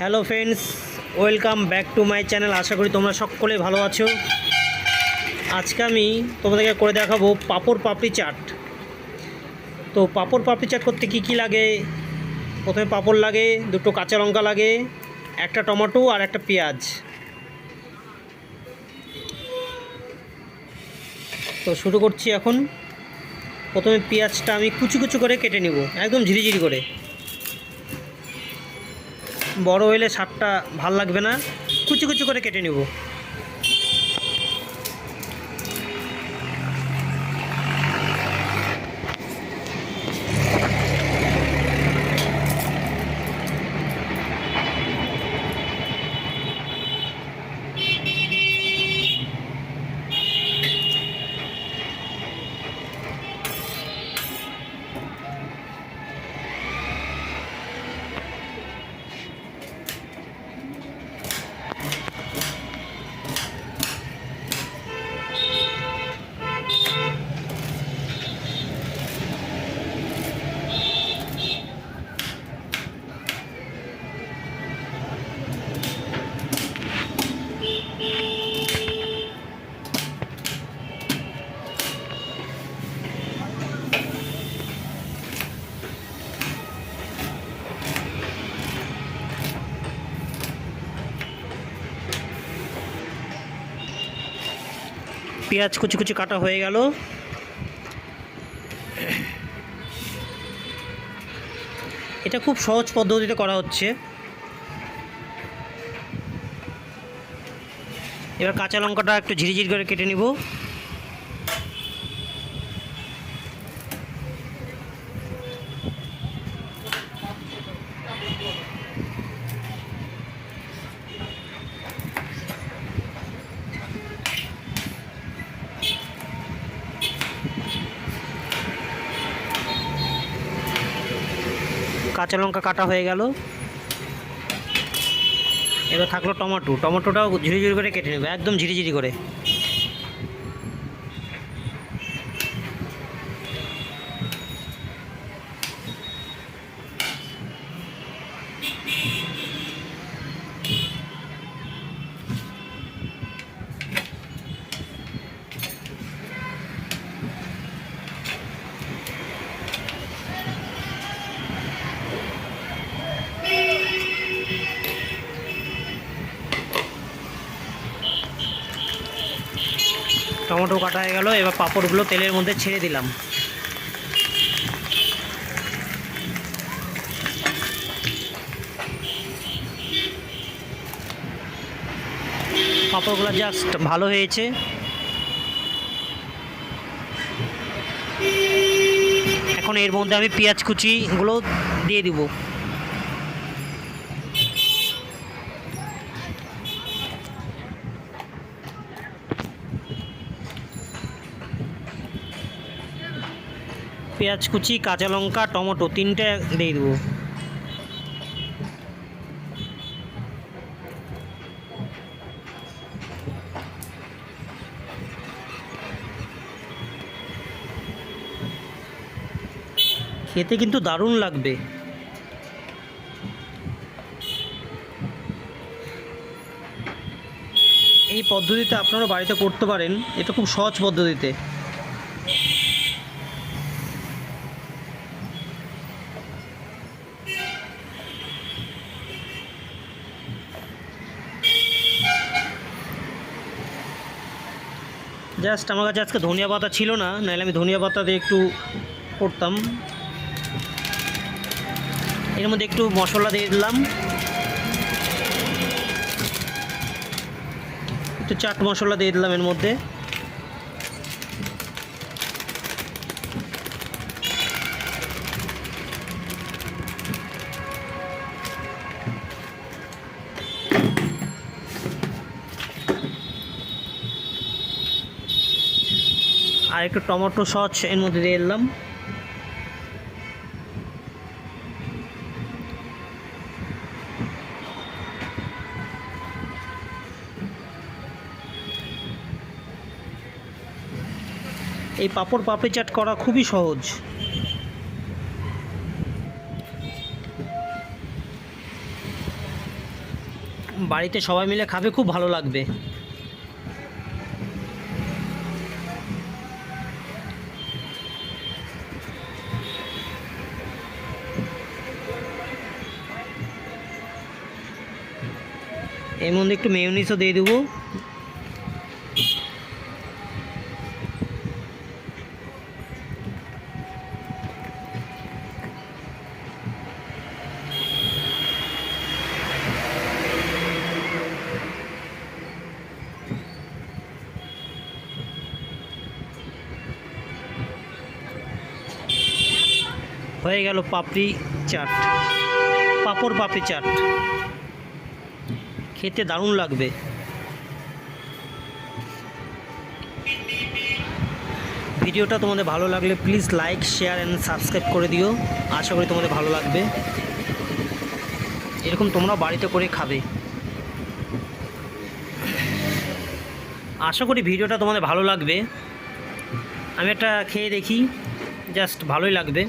Hello friends, welcome back to my channel. আশা করি তোমরা সকলে ভালো আছো। আজকে আমি তোমাদেরকে করে দেখাবো পাঁপড় পাপড়ি চাট। তো পাঁপড় পাপড়ি চাট করতে কি কি লাগে? প্রথমে পাঁপড় লাগে, দুটো কাঁচা লঙ্কা লাগে, একটা টমেটো আর একটা পেঁয়াজ। তো শুরু করছি এখন। প্রথমে পেঁয়াজটা আমি কুচি কুচি করে কেটে নিব, একদম ঝিরিঝিরি করে। বড় হইলে স্বাদটা ভালো লাগবে না। কুচি কুচি করে কেটে নিব। পেঁয়াজ কুচি কুচি কাটা হয়ে গেল। এটা খুব সহজ পদ্ধতিতে করা হচ্ছে। এবার কাঁচা লঙ্কাটা একটু ঝিরিঝির করে কেটে নিব। কাঁচা লঙ্কা কাটা হয়ে গেল। এবার থাকল টমেটো। টমেটোটাও ঝিরিঝিরি করে কেটে নেবে, একদম ঝিরিঝিরি করে। টমেটো কাটা হয়ে গেল, এবার পাঁপড়গুলো তেলের মধ্যে ছেড়ে দিলাম। পাঁপড়গুলো জাস্ট ভালো হয়েছে। এখন এর মধ্যে আমি পেঁয়াজ কুচিগুলো দিয়ে দিব। পেঁয়াজ কুচি, কাঁচা লঙ্কা, টমেটো, তিনটে দিয়ে দেবো। খেতে কিন্তু দারুণ লাগবে। এই পদ্ধতিতে আপনারা বাড়িতে করতে পারেন। এটা খুব সহজ পদ্ধতিতে। জাস্ট আমার কাছে আজকে ধনিয়া পাতা ছিল না, নাহলে আমি ধনিয়া পাতা দিয়ে একটু করতাম। এর মধ্যে একটু মশলা দিয়ে দিলাম। একটু চাট মশলা দিয়ে দিলাম এর মধ্যে। আর একটু টমেটো সস এর মধ্যে দিয়ে দিলাম। এই পাপড় পাপড়ি চাট করা খুবই সহজ। বাড়িতে সবাই মিলে খাবে, খুব ভালো লাগবে। এর মধ্যে একটু মেয়নিসও দিয়ে দেবো। হয়ে গেল পাপড়ি চাট। পাপড় পাপড়ি চাট। খেতে দারুণ লাগবে। ভিডিওটা তোমাদের ভালো লাগলে please like share and subscribe করে দিও। আশা করি তোমাদের ভালো লাগবে। এরকম তোমরা বাড়িতে করে খাবে। আশা করি ভিডিওটা তোমাদের ভালো লাগবে। আমি একটা খেয়ে দেখি জাস্ট ভালোই লাগবে।